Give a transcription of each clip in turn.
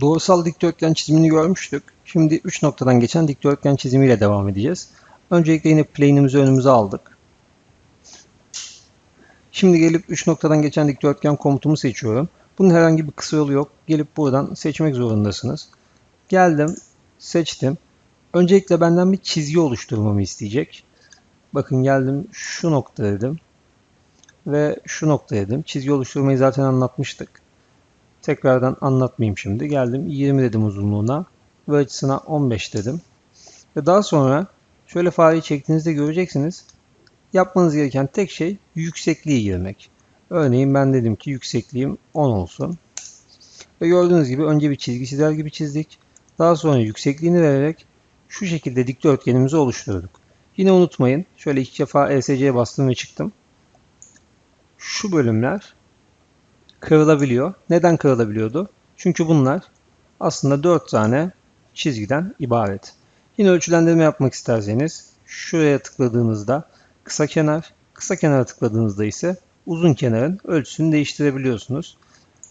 Doğrusal dikdörtgen çizimini görmüştük. Şimdi 3 noktadan geçen dikdörtgen çizimiyle devam edeceğiz. Öncelikle yine plane'imizi önümüze aldık. Şimdi gelip 3 noktadan geçen dikdörtgen komutumu seçiyorum. Bunun herhangi bir kısa yolu yok. Gelip buradan seçmek zorundasınız. Geldim, seçtim. Öncelikle benden bir çizgi oluşturmamı isteyecek. Bakın geldim şu nokta dedim. Ve şu nokta dedim. Çizgi oluşturmayı zaten anlatmıştık. Tekrardan anlatmayayım şimdi. Geldim 20 dedim uzunluğuna ve açısına 15 dedim. Ve daha sonra şöyle fareyi çektiğinizde göreceksiniz. Yapmanız gereken tek şey yüksekliği girmek. Örneğin ben dedim ki yüksekliğim 10 olsun. Ve gördüğünüz gibi önce bir çizgi çizer gibi çizdik. Daha sonra yüksekliğini vererek şu şekilde dikdörtgenimizi oluşturduk. Yine unutmayın. Şöyle iki defa ESC'ye bastım ve çıktım. Şu bölümler kırılabiliyor. Neden kırılabiliyordu? Çünkü bunlar aslında 4 tane çizgiden ibaret. Yine ölçülendirme yapmak isterseniz şuraya tıkladığınızda kısa kenar, kısa kenara tıkladığınızda ise uzun kenarın ölçüsünü değiştirebiliyorsunuz.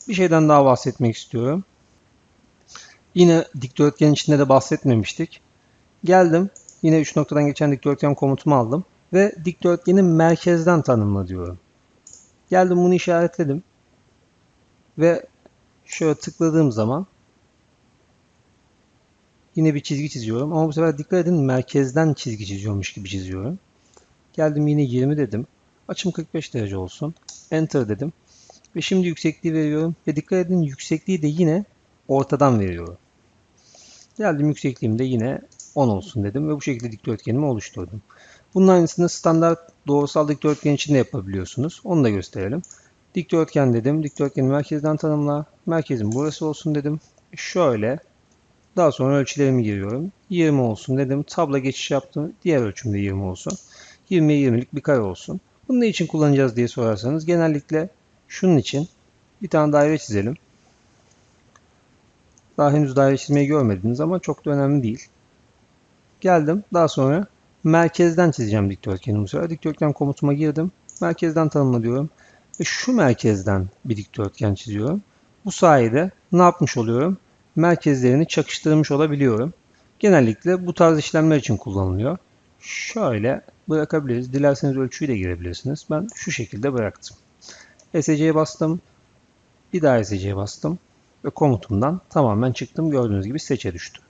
Bir şeyden daha bahsetmek istiyorum. Yine dikdörtgen içinde de bahsetmemiştik. Geldim. Yine 3 noktadan geçen dikdörtgen komutumu aldım. Ve dikdörtgeni merkezden tanımla diyorum. Geldim bunu işaretledim. Ve şöyle tıkladığım zaman yine bir çizgi çiziyorum. Ama bu sefer dikkat edin merkezden çizgi çiziyormuş gibi çiziyorum. Geldim yine 20 dedim. Açım 45 derece olsun. Enter dedim. Ve şimdi yüksekliği veriyorum. Ve dikkat edin yüksekliği de yine ortadan veriyorum. Geldim yüksekliğim de yine 10 olsun dedim. Ve bu şekilde dikdörtgenimi oluşturdum. Bunun aynısını standart doğrusal dikdörtgen için de yapabiliyorsunuz. Onu da gösterelim. Dikdörtgen dedim. Dikdörtgeni merkezden tanımla. Merkezim burası olsun dedim. Şöyle. Daha sonra ölçülerimi giriyorum. 20 olsun dedim. Tabla geçiş yaptım. Diğer ölçüm de 20 olsun. 20'ye 20'lik bir kare olsun. Bunu ne için kullanacağız diye sorarsanız genellikle şunun için bir tane daire çizelim. Daha henüz daire çizmeyi görmediniz ama çok da önemli değil. Geldim. Daha sonra merkezden çizeceğim dikdörtgeni bu sefer. Dikdörtgen komutuma girdim. Merkezden tanımla diyorum. Ve şu merkezden bir dikdörtgen çiziyorum. Bu sayede ne yapmış oluyorum? Merkezlerini çakıştırmış olabiliyorum. Genellikle bu tarz işlemler için kullanılıyor. Şöyle bırakabiliriz. Dilerseniz ölçüyü de girebilirsiniz. Ben şu şekilde bıraktım. SC'ye bastım. Bir daha SC'ye bastım. Ve komutumdan tamamen çıktım. Gördüğünüz gibi seçe düştü.